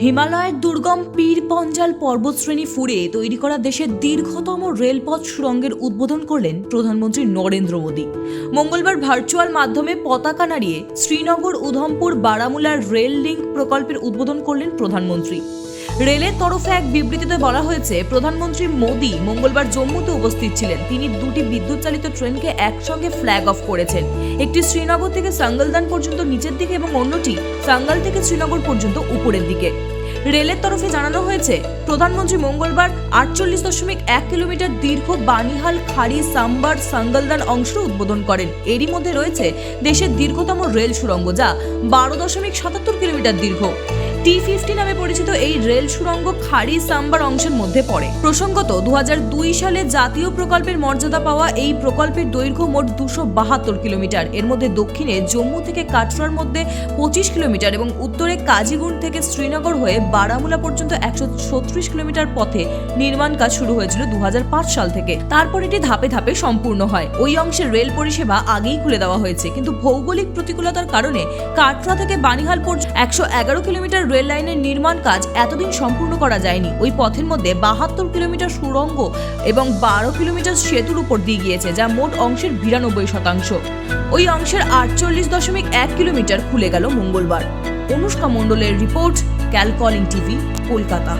হিমালয়ের দুর্গম পীর পঞ্জাল পর্বতশ্রেণী ফুরে তৈরি করা দেশের দীর্ঘতম রেলপথ সুড়ঙ্গের উদ্বোধন করলেন প্রধানমন্ত্রী নরেন্দ্র মোদী। মঙ্গলবার ভার্চুয়াল মাধ্যমে পতাকা নাড়িয়ে শ্রীনগর উধমপুর বারামুলার রেল লিঙ্ক প্রকল্পের উদ্বোধন করলেন প্রধানমন্ত্রী। রেলের তরফে এক বিবৃতিতে বলা হয়েছে, প্রধানমন্ত্রী মোদী মঙ্গলবার জম্মুতে উপস্থিত ছিলেন। তিনি দুটি বিদ্যুৎ চালিত ট্রেনকে একসঙ্গে ফ্ল্যাগ অফ করেছেন। একটি শ্রীনগর থেকে সাঙ্গলদান পর্যন্ত নিচের দিকে এবং অন্যটি সাঙ্গাল থেকে শ্রীনগর পর্যন্ত উপরের দিকে। রেলের তরফে জানানো হয়েছে, প্রধানমন্ত্রী মঙ্গলবার আটচল্লিশ দশমিক এক কিলোমিটার দীর্ঘ বানিহাল, খাড়ি, সাম্বার, সাঙ্গলদান অংশ উদ্বোধন করেন। এরই মধ্যে রয়েছে দেশের দীর্ঘতম রেল সুড়ঙ্গ যা বারো দশমিক সাতাত্তর কিলোমিটার দীর্ঘ। টি ফিফটি নামে পরিচিত এই রেল সুড়ঙ্গ খাড়ি সাম্বার অংশের মধ্যে পড়ে। প্রসঙ্গত দু হাজার দুই সালে জাতীয় প্রকল্পের মর্যাদা পাওয়া এই প্রকল্পের দৈর্ঘ্য মোট দুশো বাহাত্তর কিলোমিটার। এর মধ্যে দক্ষিণে জম্মু থেকে কাটরার মধ্যে পঁচিশ কিলোমিটার এবং উত্তরে কাজিগুন্ড থেকে শ্রীনগর হয়ে বারামুলা পর্যন্ত একশো ছত্রিশ কিলোমিটার পথে নির্মাণ কাজ শুরু হয়েছিল দু হাজার পাঁচ সাল থেকে। তারপর এটি ধাপে ধাপে সম্পূর্ণ হয়। ওই অংশের রেল পরিষেবা আগেই খুলে দেওয়া হয়েছে। কিন্তু ভৌগোলিক প্রতিকূলতার কারণে কাটরা থেকে বানিহাল পর্যন্ত একশো এগারো কিলোমিটার রেল লাইনের নির্মাণ কাজ এতদিন সম্পূর্ণ করা যায়নি। ওই পথের মধ্যে বাহাত্তর কিলোমিটার সুড়ঙ্গ এবং বারো কিলোমিটার সেতুর উপর দিয়ে গিয়েছে, যা মোট অংশের বিরানব্বই শতাংশ। ওই অংশের আটচল্লিশ দশমিক এক কিলোমিটার খুলে গেল মঙ্গলবার। অনুষ্কা মণ্ডলের রিপোর্ট, ক্যালকলিং টিভি, কলকাতা।